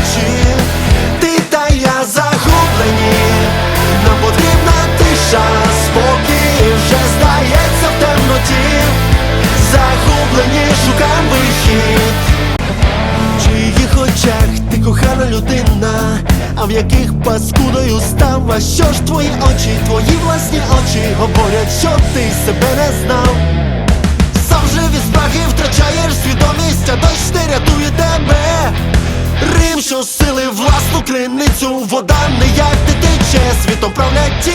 очі, ти та я загублені, нам потрібна тиша, спокій. Вже здається в темноті, загублені, шукам вихід. В чиїх очах ти кохана людина, а в яких паскудою став, а що ж твої очі, твої власні очі? Говорять, що ти себе не знав. сили власну криницю, вода не як не тече, світом правлять ті